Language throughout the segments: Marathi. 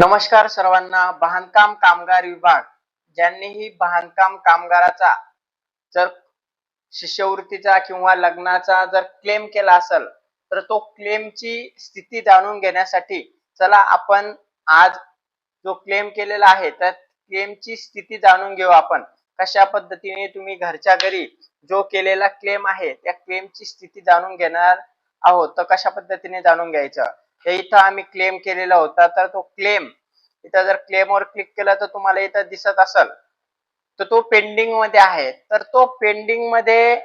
नमस्कार सर्वांना बांधकाम कामगार विभाग ज्यांनीही बांधकाम कामगाराचा जर शिष्यवृत्तीचा किंवा लग्नाचा जर क्लेम केला असेल तर तो क्लेमची स्थिती जाणून घेण्यासाठी चला आपण आज जो क्लेम केलेला आहे तर क्लेमची स्थिती जाणून घेऊ आपण. कशा पद्धतीने तुम्ही घरच्या घरी जो केलेला क्लेम आहे त्या क्लेमची स्थिती जाणून घेणार आहोत तर कशा पद्धतीने जाणून घ्यायचं? हे इथं आम्ही क्लेम केलेला होता. तर तो क्लेम इथं जर क्लेमवर क्लिक केलं तर तुम्हाला इथं दिसत असेल. तर तो पेंडिंगमध्ये आहे. तर तो पेंडिंगमध्ये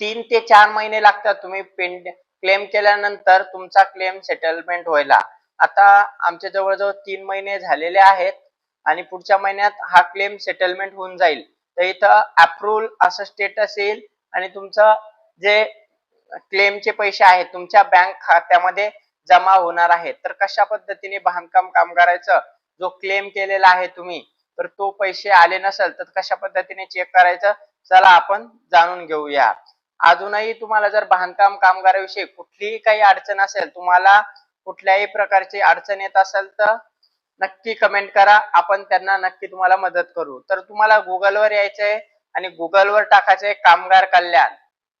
तीन ते चार महिने लागतात. तुम्ही पेंड क्लेम केल्यानंतर तुमचा क्लेम सेटलमेंट व्हायला. आता आमच्या जवळजवळ तीन महिने झालेले आहेत आणि पुढच्या महिन्यात हा क्लेम सेटलमेंट होऊन जाईल. तर इथं अप्रुव्हल असं स्टेटस येईल आणि तुमचं जे क्लेमचे पैसे आहेत तुमच्या बँक खात्यामध्ये जमा होणार आहेत. तर कशा पद्धतीने बांधकाम कामगाराचं जो क्लेम केलेला आहे तुम्ही तर तो पैसे आले नसेल तर कशा पद्धतीने चेक करायचं? चला आपण जाणून घेऊया. अजूनही तुम्हाला जर बांधकाम कामगाराविषयी कुठलीही काही अडचण असेल तुम्हाला कुठल्याही प्रकारची अडचण येत असेल तर नक्की कमेंट करा. आपण त्यांना नक्की तुम्हाला मदत करू. तर तुम्हाला गुगलवर यायचंय आणि गुगलवर टाकायचंय कामगार कल्याण.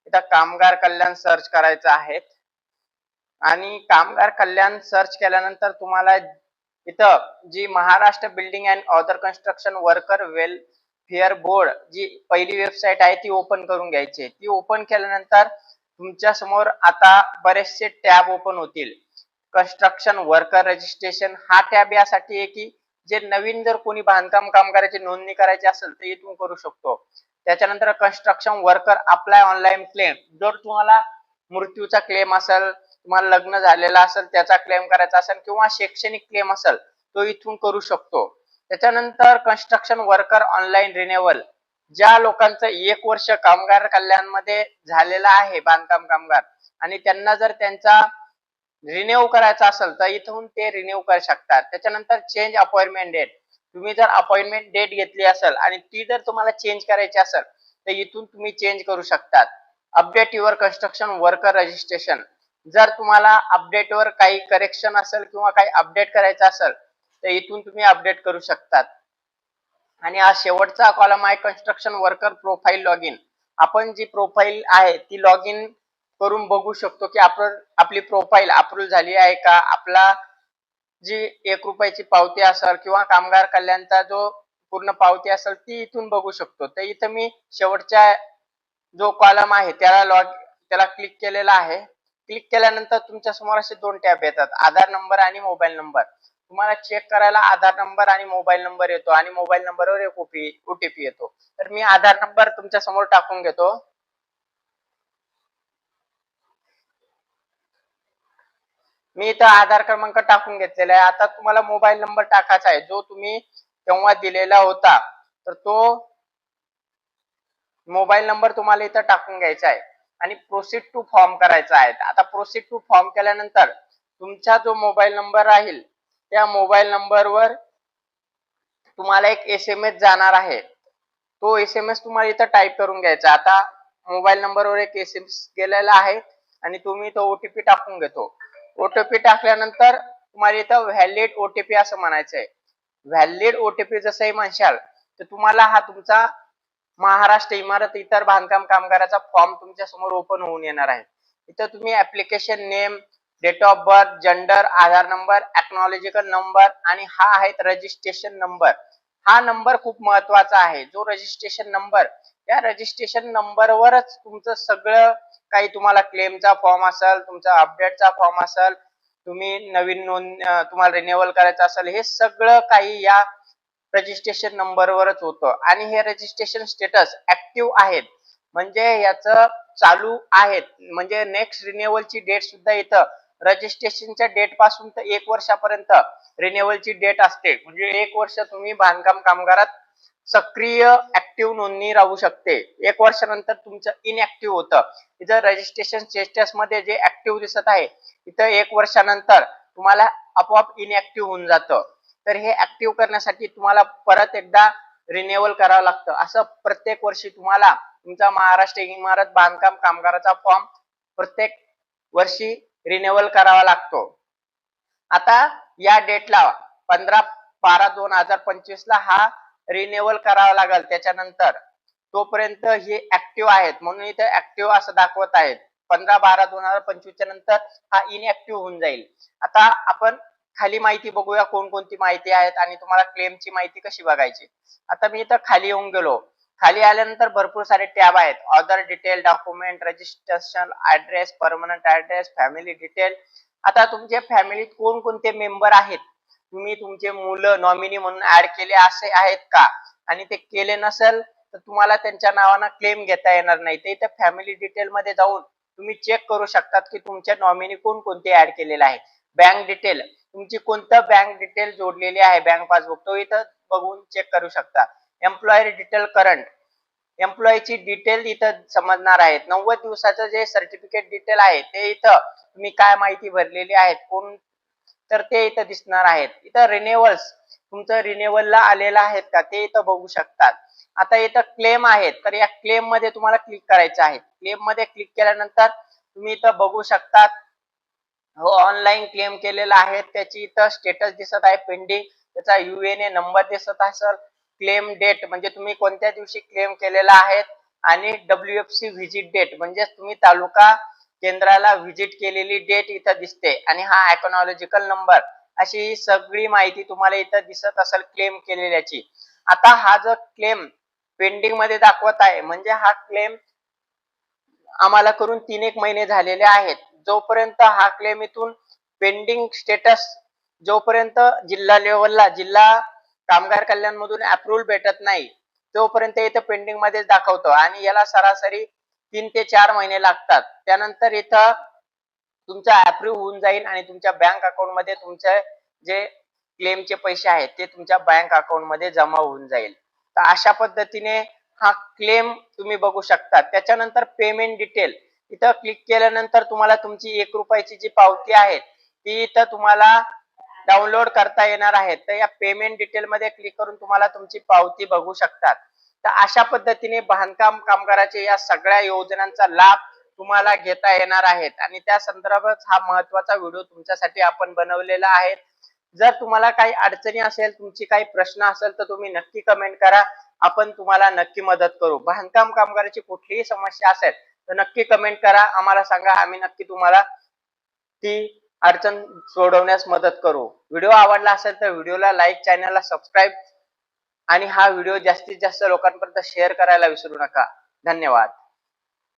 इथं कामगार कल्याण सर्च करायचं आहे आणि कामगार कल्याण सर्च केल्यानंतर तुम्हाला इथं जी Maharashtra building and other construction worker welfare board जी पहिली वेबसाईट आहे ती ओपन करून घ्यायची आहे. ती ओपन केल्यानंतर तुमच्यासमोर आता बरेचसे टॅब ओपन होतील. कन्स्ट्रक्शन वर्कर रजिस्ट्रेशन हा टॅब यासाठी आहे की जे नवीन जर कोणी बांधकाम कामगाराची नोंदणी करायची असेल तर इथून करू शकतो. त्याच्यानंतर construction worker apply online claim जर तुम्हाला मृत्यूचा क्लेम असेल तुम्हाला लग्न झालेला असेल त्याचा क्लेम करायचा असेल किंवा शैक्षणिक क्लेम असेल तो इथून करू शकतो. त्याच्यानंतर कन्स्ट्रक्शन वर्कर ऑनलाईन रिन्युअल ज्या लोकांचं एक वर्ष कामगार कल्याणमध्ये झालेला आहे बांधकाम कामगार आणि त्यांना जर त्यांचा रिन्यू करायचा असेल तर इथून ते रिन्यू करू शकतात. त्याच्यानंतर चेंज अपॉइंटमेंट डेट तुम्ही जर अपॉइंटमेंट डेट घेतली असेल आणि ती जर तुम्हाला चेंज करायची असेल तर इथून तुम्ही चेंज करू शकतात. Update your construction worker registration जर तुम्हाला अपडेट वर काही करेक्शन असेल किंवा काही अपडेट करायचं असेल तर इथून तुम्ही अपडेट करू शकतात. आणि हा शेवटचा कॉलम आहे construction worker profile log in आपण जी प्रोफाईल आहे ती लॉग इन करून बघू शकतो की आपण आपली प्रोफाईल अप्रूव्ह झाली आहे का? आपला जी एक रुपयाची पावती असेल किंवा कामगार कल्याणचा जो पूर्ण पावती असेल ती इथून बघू शकतो. तर इथं मी शेवटच्या जो कॉलम आहे त्याला लॉग त्याला क्लिक केलेला आहे. क्लिक केल्यानंतर तुमच्यासमोर असे दोन टॅब येतात. आधार नंबर आणि मोबाईल नंबर तुम्हाला चेक करायला आधार नंबर आणि मोबाईल नंबर येतो आणि मोबाईल नंबरवर एक ओपी ओटीपी येतो. तर मी आधार नंबर तुमच्यासमोर टाकून घेतो. मी इथं आधार क्रमांक टाकून घेतलेला आहे. आता तुम्हाला मोबाईल नंबर टाकायचा आहे. जो तुम्ही तेव्हा दिलेला होता तर तो मोबाईल नंबर तुम्हाला इथं टाकून घ्यायचा आहे. आणि प्रोसीड टू फॉर्म करायचा आहे. आता प्रोसीड टू फॉर्म केल्यानंतर तुमचा जो मोबाईल नंबर राहील त्या मोबाईल नंबरवर तुम्हाला एक एस एम एस जाणार आहे. तो एस एम एस तुम्हाला इथं टाईप करून घ्यायचा. आता मोबाईल नंबरवर एक एस एम एस गेलेला आहे आणि तुम्ही तो ओटीपी टाकून घेतो. ओटीपी टाकल्यानंतर तुम्हाला इथं व्हॅलिड ओटीपी असं म्हणायचं आहे व्हॅलिड ओटीपी जसंही म्हणशाल तर तुम्हाला हा तुमचा महाराष्ट्र इमारत इतर बांधकाम कामगाराचा फॉर्म तुमच्यासमोर ओपन होऊन येणार आहे. इथं तुम्ही application name date of birth gender Aadhaar number acknowledgement number आणि हा आहे रजिस्ट्रेशन नंबर हा नंबर खूप महत्त्वाचा आहे. जो रजिस्ट्रेशन नंबर या रजिस्ट्रेशन नंबरवरच तुमचं सगळं काही तुम्हाला क्लेमचा फॉर्म असेल तुमचा अपडेटचा फॉर्म असेल तुम्ही नवीन नोंद तुम्हाला रिन्युअल करायचं असेल हे सगळं काही या रजिस्ट्रेशन नंबरवरच होतं. आणि हे रजिस्ट्रेशन स्टेटस ऍक्टिव्ह आहेत. म्हणजे याचं चालू आहेत. म्हणजे नेक्स्ट रिन्युअलची डेट सुद्धा इथं रजिस्ट्रेशनच्या डेटपासून तर एक वर्षापर्यंत रिन्युअलची डेट असते. म्हणजे एक वर्ष तुम्ही बांधकाम कामगारात सक्रिय ऍक्टिव्ह नोंदणी राहू शकते. एक वर्षानंतर तुमचं इनऍक्टिव्ह होतं. इथं रजिस्ट्रेशन स्टेटसमध्ये जे ऍक्टिव्ह दिसत आहे इथं एक वर्षानंतर तुम्हाला आपोआप इनऍक्टिव्ह होऊन जातं. तर हे ऍक्टिव्ह करण्यासाठी तुम्हाला परत एकदा रिन्युअल करावं लागतं. असं प्रत्येक वर्षी तुम्हाला तुमचा महाराष्ट्र इमारत बांधकाम कामगाराचा फॉर्म प्रत्येक वर्षी रिन्युअल करावा लागतो. आता या डेटला पंधरा बारा दोन हजार पंचवीस ला हा रिन्युअल करावा लागेल. त्याच्यानंतर तोपर्यंत हे ऍक्टिव्ह आहेत. म्हणून इथे ऍक्टिव्ह असं दाखवत आहेत. पंधरा बारा दोन हजार पंचवीसच्या नंतर हा इनऍक्टिव्ह होऊन जाईल. आता आपण खाली माहिती बघूया कोणकोणती माहिती आहेत आणि तुम्हाला क्लेमची माहिती कशी बघायची. आता मी इथं खाली येऊन गेलो. खाली आल्यानंतर भरपूर सारे टॅब आहेत. Other detail document registration address permanent address family detail आता तुमच्या फॅमिलीत कोणकोणते मेंबर आहेत? तुम्ही तुमचे मुलं नॉमिनी म्हणून ऍड केले असे आहेत का? आणि ते केले नसेल तर तुम्हाला त्यांच्या नावानं क्लेम घेता येणार नाही. ते इथे फॅमिली डिटेल मध्ये जाऊन तुम्ही चेक करू शकतात की तुमच्या नॉमिनी कोण कोणते ऍड केलेले आहे. बँक डिटेल तुमची कोणतं बँक डिटेल जोडलेली आहे? बँक पासबुक तो इथं बघून चेक करू शकता. एम्प्लॉयर डिटेल करंट एम्प्लॉईची डिटेल इथं समजणार आहेत. नव्वद दिवसाचं जे सर्टिफिकेट डिटेल आहे ते इथं तुम्ही काय माहिती भरलेली आहेत कोण तर ते इथं दिसणार आहेत. इथं रिनेवल्स तुमचं रिनेवलला आलेलं आहेत का ते इथं बघू शकतात. आता इथं क्लेम आहेत तर या क्लेममध्ये तुम्हाला क्लिक करायचं आहे. क्लेममध्ये क्लिक केल्यानंतर तुम्ही इथं बघू शकतात हो ऑनलाईन क्लेम केलेला आहे. त्याची इथं स्टेटस दिसत आहे पेंडिंग त्याचा युएनए नंबर दिसत असेल. क्लेम डेट म्हणजे तुम्ही कोणत्या दिवशी क्लेम केलेला आहे आणि W F C visit date म्हणजे तुम्ही तालुका केंद्राला व्हिजिट केलेली डेट इथं दिसते आणि हा अकॉनॉलॉजिकल नंबर अशी ही सगळी माहिती तुम्हाला इथं दिसत असेल क्लेम केलेल्याची. आता हा जो क्लेम पेंडिंगमध्ये दाखवत आहे म्हणजे हा क्लेम आम्हाला करून तीन एक महिने झालेले आहेत. जोपर्यंत हा क्लेम इथून पेंडिंग स्टेटस जोपर्यंत जिल्हा लेवलला जिल्हा कामगार कल्याण मधून अप्रुव्हल भेटत नाही. तोपर्यंत इथं पेंडिंग मध्येच दाखवतो. आणि याला सरासरी तीन ते चार महिने लागतात. त्यानंतर इथं तुमचा अप्रूव्ह होऊन जाईल आणि तुमच्या बँक अकाउंटमध्ये तुमचे जे क्लेमचे पैसे आहेत ते तुमच्या बँक अकाउंटमध्ये जमा होऊन जाईल. तर अशा पद्धतीने हा क्लेम तुम्ही बघू शकता. त्याच्यानंतर पेमेंट डिटेल इथं क्लिक केल्यानंतर तुम्हाला तुमची एक रुपयाची जी पावती आहे ती इथं तुम्हाला डाउनलोड करता येणार आहेत तर या पेमेंट डिटेल मध्ये क्लिक करून तुम्हाला तुमची पावती बघू शकतात. तर अशा पद्धतीने बांधकाम कामगाराचे या सगळ्या योजनांचा लाभ तुम्हाला घेता येणार आहेत. आणि त्या संदर्भात हा महत्त्वाचा व्हिडिओ तुमच्यासाठी आपण बनवलेला आहे. जर तुम्हाला काही अडचणी असेल तुमची काही प्रश्न असेल तर तुम्ही नक्की कमेंट करा. आपण तुम्हाला नक्की मदत करू. बांधकाम कामगाराची कुठलीही समस्या असेल तर नक्की कमेंट करा. आम्हाला सांगा. आम्ही नक्की तुम्हाला ती अडचण सोडवण्यास मदत करू. व्हिडिओ आवडला असेल तर व्हिडिओला लाईक चॅनलला सबस्क्राईब आणि हा व्हिडिओ जास्तीत जास्त लोकांपर्यंत शेअर करायला विसरू नका. धन्यवाद.